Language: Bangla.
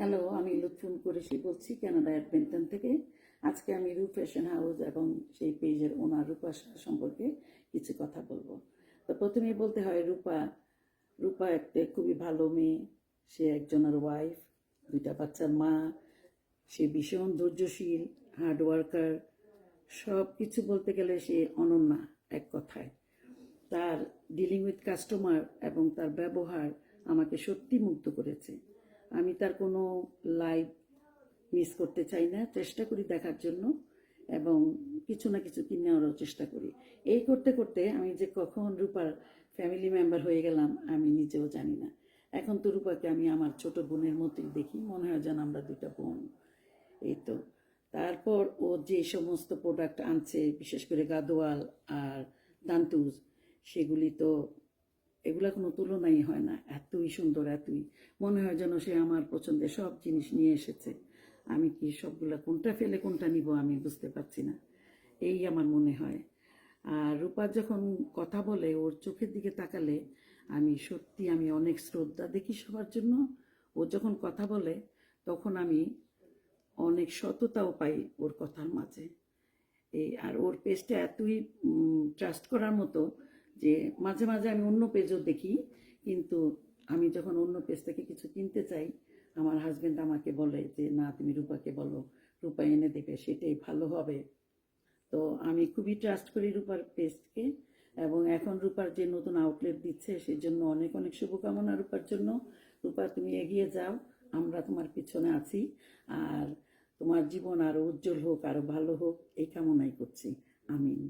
হ্যালো আমি লুৎফুন কুরেশি বলছি ক্যানাডা অ্যাডমিন্টন থেকে। আজকে আমি রূপ ফ্যাশন হাউস এবং সেই পেজের ওনার রূপা সম্পর্কে কিছু কথা বলব। তো প্রথমেই বলতে হয়, রূপা রূপা একটা খুবই ভালো মেয়ে। সে একজনের ওয়াইফ দুইটা বাচ্চার মা। সে ভীষণ ধৈর্যশীল হার্ড ওয়ার্কার সব কিছু বলতে গেলে সে অনন্যা এক কথায়। তার ডিলিং উইথ কাস্টমার এবং তার ব্যবহার আমাকে সত্যি মুগ্ধ করেছে। আমি তার কোনো লাইভ মিস করতে চাই না। চেষ্টা করি দেখার জন্য এবং কিছু না কিছু কিনে নেওয়ারও চেষ্টা করি। এই করতে করতে আমি যে কখন রূপার ফ্যামিলি মেম্বার হয়ে গেলাম, আমি নিজেও জানি না। এখন তো রূপাকে আমি আমার ছোট বোনের মতোই দেখি, মনে হয় যেন আমরা দুইটা বোন। এই তো। তারপর ও যে সমস্ত প্রোডাক্ট আনছে, বিশেষ করে গাদোয়াল আর দান্তুজ, সেগুলি তো এগুলা কোনো তুলনাই হয় না। এতই সুন্দর, এতই। মনে হয় যেন সে আমার পছন্দের সব জিনিস নিয়ে এসেছে। আমি কি সবগুলা কোনটা ফেলে, কোনটা নিব আমি বুঝতে পারছি না। এই আমার মনে হয়। আর রূপা যখন কথা বলে, ওর চোখের দিকে তাকালে, আমি সত্যি আমি অনেক শ্রদ্ধা দেখি সবার জন্য। ও যখন কথা বলে, তখন আমি অনেক সততাও পাই ওর কথার মাঝে। এই আর ওর পেজটা এতই ট্রাস্ট করার মতো যে মাঝে মাঝে আমি অন্য পেজও দেখি, কিন্তু আমি যখন অন্য পেজ থেকে কিছু কিনতে চাই, আমার হাজব্যান্ড আমাকে বলে যে, না, তুমি রূপাকে বলো, রূপা এনে দেবে, সেটাই ভালো হবে। তো আমি খুবই ট্রাস্ট করি রূপার পেজকে এবং এখন রূপার যে নতুন আউটলেট দিচ্ছে সেই জন্য অনেক অনেক শুভকামনা রূপার জন্য। রূপা, তুমি এগিয়ে যাও, আমরা তোমার পিছনে আছি আর তোমার জীবন আরও উজ্জ্বল হোক আরও ভালো হোক, এই কামনাই করছি। আমিন।